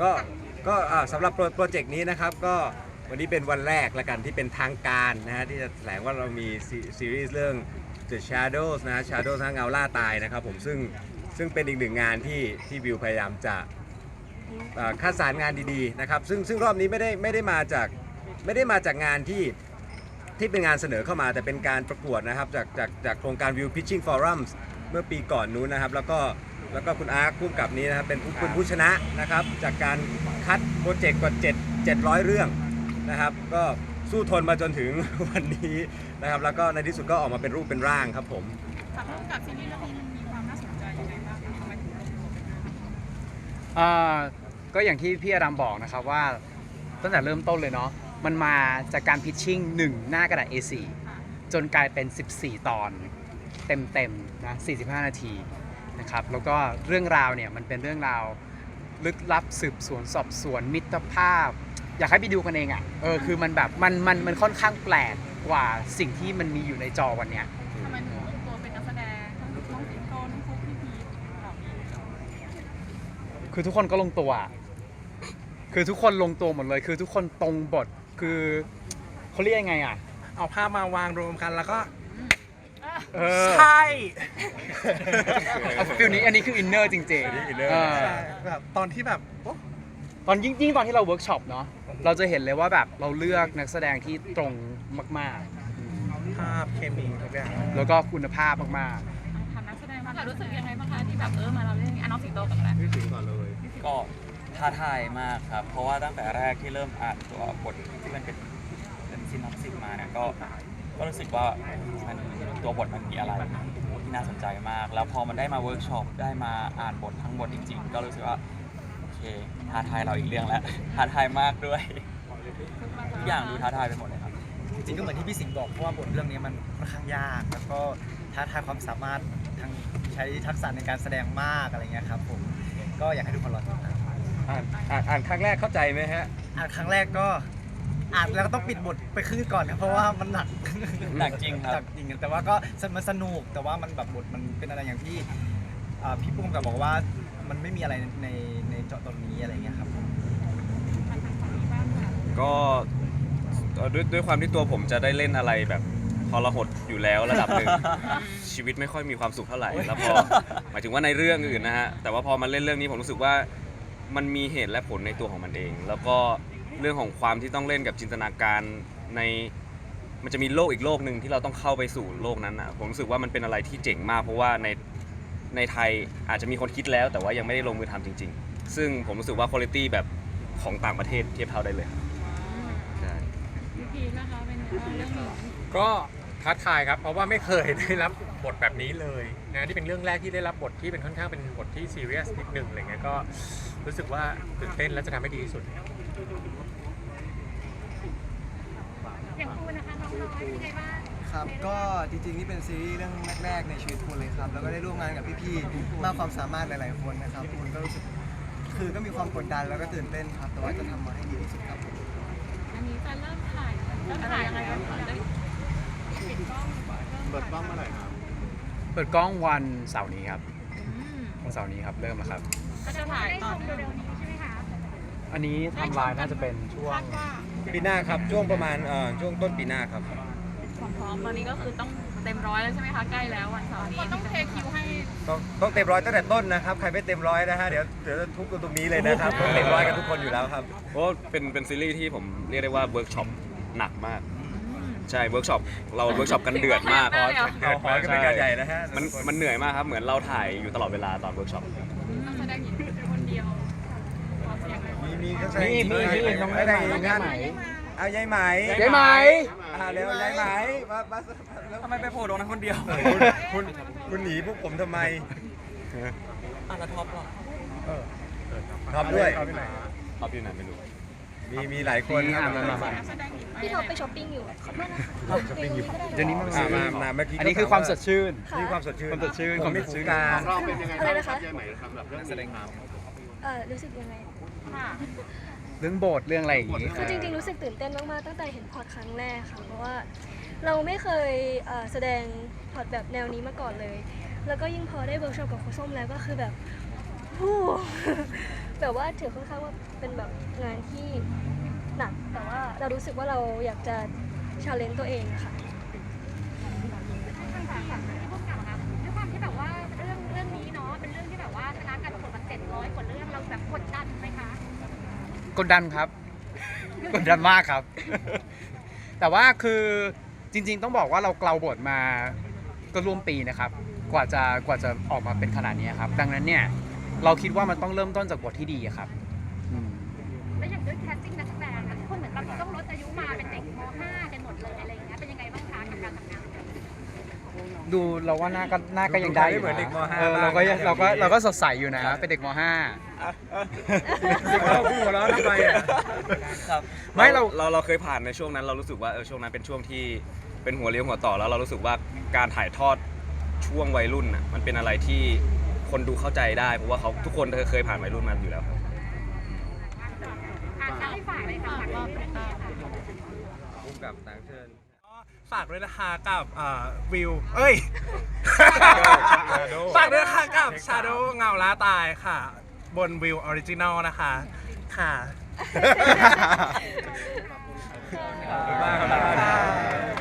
ก็ก็อ่าสำหรับโปรโปรเจกต์นี้นะครับก็วันนี้เป็นวันแรกละกันที่เป็นทางการนะฮะที่จะแถลงว่าเรามีซีซีรีส์เรื่อง The Shadows นะ Shadows นะเงาล่าตายนะครับผมซึ่งซึ่งเป็นอีกหนึ่งงานที่ที่วิวพยายามจะอ่าคัดสรรงานดีๆนะครับซึ่งซึ่งรอบนี้ไม่ได้ไม่ได้มาจากไม่ได้มาจากงานที่ ที่เป็นงานเสนอเข้ามาแต่เป็นการประกวดนะครับ จากจากจากโครงการ View Pitching Forums เมื่อปีก่อนนู้นนะครับ แล้วก็ แล้วก็คุณอาร์คผู้กำกับนี้นะครับเป็นผู้เป็นผู้ชนะนะครับ จากการคัดโปรเจกต์กว่า7 700 เรื่องนะครับ ก็สู้ทนมาจนถึงวันนี้นะครับ แล้วก็ในที่สุดก็ออกมาเป็นรูปเป็นร่างครับผมค่ะร่วมกับซีรีส์เรื่องนี้มันมีความน่าสนใจยังไงบ้างทำไมถึงลงตัวเป็นอ่าก็อย่างที่พี่อดัมบอกนะครับว่าตั้งแต่เริ่มต้นเลยเนาะมันมาจากการพิชชิ่ง1หน้ากระดาษ A4 จนกลายเป็น 14 ตอน เต็มๆนะ45 นาที นะครับแล้วก็เรื่องราวเนี่ยมันเป็นเรื่องราวลึกลับสืบสวนสอบสวนมิตรภาพ อยากให้ไปดูกันเองอะ่ะเออคือมันแบบมันมันมันค่อนข้างแปลกกว่าสิ่งที่มันมีอยู่ในจอวันเนี้ย ทำไมถึงลงตัวเป็นนักแสดงทั้งน้องสิงโตน้องฟุ๊กพี่พีเหล่านี้คือทุกคนก็ลงตัวอะคือทุกคนลงตัวหมดเลย คือทุกคนตรงบท คือเขาเรียกยังไงอะ เอาภาพมาวางรวมกันแล้วก็ เออ ใช่ เอาฟิลนี้อันนี้คืออินเนอร์จริงอันนี้ๆ inner เออใช่แบบตอนที่แบบโอ๊ะตอนยิ่งยิ่งตอนที่เราเวิร์กช็อปเนาะเราจะเห็นเลยว่าแบบเราเลือกนักแสดงที่ตรงมากภาพเคมีทุกอย่างๆ แล้วก็คุณภาพมากทำนักแสดงมางค่ะรู้สึกยังไงบ้างคะที่แบบเออมาเราเรื่องนี้อะน้องสิงโตกับอะไรก็ท้าทายมากครับ เพราะว่าตั้งแต่แรกที่เริ่มอ่านตัวบทที่มันเป็นเป็นซินนับซิสมาเนี่ยก็ ก็รู้สึกว่ามันตัวบทมันมีอะไรที่น่าสนใจมาก แล้วพอมันได้มาเวิร์กช็อปได้มาอ่านบททั้งบทจริง ๆ ก็รู้สึกว่าโอเคท้าทายเราอีกเรื่องแล้วท้าทายมากด้วยทุกอย่างดูท้าทายไปหมดเลยครับจริงๆก็เหมือนที่พี่สิงห์บอกเพราะว่าบทเรื่องนี้มันค่อนข้างยาก แล้วก็ท้าทายความสามารถทางใช้ทักษะในการแสดงมากอะไรเงี้ยครับผมก็อยากให้ทุกคนรอติดตามอ่านอ่านอ่านครั้งแรกเข้าใจไหมฮะอ่านครั้งแรกก็ อ่านแล้วก็ต้องปิดบทไปครึ่งก่อนนะเพราะว่ามันหนักหนักจริงครับ หนักจริงแต่ว่าก็มันสนุกแต่ว่ามันแบบบทมันเป็นอะไรอย่างที่อ่าพี่ปุ้มกับบอกว่ามันไม่มีอะไรในในเจาะตรงนี้อะไรเงี้ยครับ ก็เอ่อด้วยด้วยความที่ตัวผมจะได้เล่นอะไรแบบทรหดอยู่แล้วระดับหนึ่ง ชีวิตไม่ค่อยมีความสุขเท่าไหร่แล้วพอหมายถึงว่าในเรื่องอื่นนะฮะแต่ว่าพอมาเล่นเรื่องนี้ผมรู้สึกว่ามันมีเหตุและผลในตัวของมันเอง แล้วก็ เรื่องของความที่ต้องเล่นกับจินตนาการในมันจะมีโลกอีกโลกหนึ่งที่เราต้องเข้าไปสู่โลกนั้นนะผมรู้สึกว่ามันเป็นอะไรที่เจ๋งมาก เพราะว่าในในไทยอาจจะมีคนคิดแล้ว แต่ว่ายังไม่ได้ลงมือทำจริง ๆ ซึ่งผมรู้สึกว่าคุณภาพแบบของต่างประเทศเทียบเท่าได้เลยครับใช่พี่พีนะคะเป็นเรื่องนี้ก็ท้าทายครับเพราะว่าไม่เคยได้รับบทแบบนี้เลยนะที่เป็นเรื่องแรกที่ได้รับบทที่เป็นค่อนข้างเป็นบทที่ซีเรียสนิดหนึ่งอะไรเงี้ยก็รู้สึกว่าตื่นเต้นและจะทำให้ดีที่สุด อย่างคุณนะคะน้องน้อยเป็นไงบ้างครับก็จริงๆนี่เป็นซีรีส์เรื่องแรกๆในชีวิตคุณเลยครับ แล้วก็ได้ร่วมงานกับพี่ๆมากความสามารถหลายๆคนนะครับทุกคนก็รู้สึกคือก็มีความกดดันแล้วก็ตื่นเต้นครับแต่ว่าจะทำมาให้ดีที่สุดครับอันนี้จะเริ่มถ่ายเริ่มถ่ายยังไงคะได้ปิดกล้องเปิดกล้องเปิดกล้องวันเสาร์นี้ครับอืมวันเสาร์นี้ครับเริ่มแล้วครับก็จะถ่ายตอนเร็วๆนี้ใช่ไหมคะ อันนี้ไทำลายน่าจะเป็นช่วง คาดว่าปีหน้าครับช่วงประมาณเอ่อช่วงต้นปีหน้าครับ ความพร้อมตอนนี้ก็คือต้องเต็มร้อยแล้วใช่ไหมคะ ใกล้แล้ววันเสาร์นี้ต้องเทคิวให้ต้องต้องเต็มร้อยตั้งแต่ต้นนะครับ ใครไม่เต็มร้อยนะฮะเดี๋ยวเดี๋ยวจะทุบกันตรงนี้เลยนะครับต้องเต็มร้อยกันทุกคนอยู่แล้วครับ เพราะว่าเป็นเป็นซีรีส์ที่ผมเรียกได้ว่าเวิร์กช็อปหนักมาก ใช่เวิร์กช็อปเราเวิร์กช็อปกันเดือดมากเดือดมากเอาขอกันเป็นการใหญ่นะฮะมันมันเหนื่อยมากครับ เหมือนเราถ่ายอยู่ตลอดเวลาตอนเวิร์กช็อปนักแสดงหญิงคนเดียวขอ เสียงหน่มีมีมีมีมีน้องไม่ได้ไหมอีกน้องงานยายไหม เอายายไหมยายไหม อ่าเร็วยายไหมมามาแล้วทำไมไปโผล่ตรงนั้นคนเดียวคุณคุณคุณหนีพวกผมทำไมอะแล้วท็อปล่ะทำด้วยชอบที่ไหนไม่รู้ มีมีหลายคนครับมามามานักแสดงพี่ท็อปไปช้อปปิ้งอยู่ขอบคุณนะคะช้อปปิ้งอยู่เดี๋ยวนี้มันอ่ามามาเมื่อกี้อันนี้คือความสดชื่น นี่ความสดชื่นความสดชื่น ผมมีความสดชื่ชื่นการอะไรนะคะแสดงครับเออรู้สึกยังไง ค่ะเรื่องโบสถ์เรื่องอะไรอย่างงี้คือจริงๆ รู้สึกตื่นเต้นมากๆตั้งแต่เห็นพอร์ตครั้งแรกค่ะ เพราะว่าเราไม่เคยเอ่อแสดงพอร์ตแบบแนวนี้มาก่อนเลย แล้วก็ยิ่งพอได้เวิร์กช็อปกับครูส้มแล้วก็คือแบบฮู้ แบบว่าถือค่อนข้างว่าเป็นแบบงานที่หนัก แต่ว่าเรารู้สึกว่าเราอยากจะชาเลนจ์ตัวเองค่ะ กดดันครับ กดดันมากครับ แต่ว่าคือจริง ๆ ต้องบอกว่าเราเกลาบทมาก็ร่วมปีนะครับ กว่าจะกว่าจะออกมาเป็นขนาดนี้ครับ ดังนั้นเนี่ยเราคิดว่ามันต้องเริ่มต้นจากบทที่ดีครับ ดูเราว่าหน้าก็หน้าก็ยังได้อยู่ดูเหมือนเด็กมนะห้าเออบ้างเราก็ยังนะเราก็อย่างนี้เราก็สดใสอยู่นะ เป็นเด็กมห้า เด็กเราพูดแล้วทำไมอะครับไม่เรา เราเราเคยผ่านในช่วงนั้น เรารู้สึกว่าเออช่วงนั้นเป็นช่วงที่เป็นหัวเลี้ยวหัวต่อแล้วเรารู้สึกว่าการถ่ายทอดช่วงวัยรุ่นน่ะมันเป็นอะไรที่คนดูเข้าใจได้เพราะว่าเขาทุกคนเคยผ่านวัยรุ่นมาอยู่แล้วครับอ่านจะให้ฝากเลยค่ะฝากรอบเรื่องนี้ค่ะพุ่มกับหนังเชิญ ฝากด้วยนะคะกับวิว เอ้ย ฝากด้วยนะคะกับชาโดเงาล้าตายค่ะ บนวิวออริจินอลนะคะ ค่ะ ขอบคุณมากครับ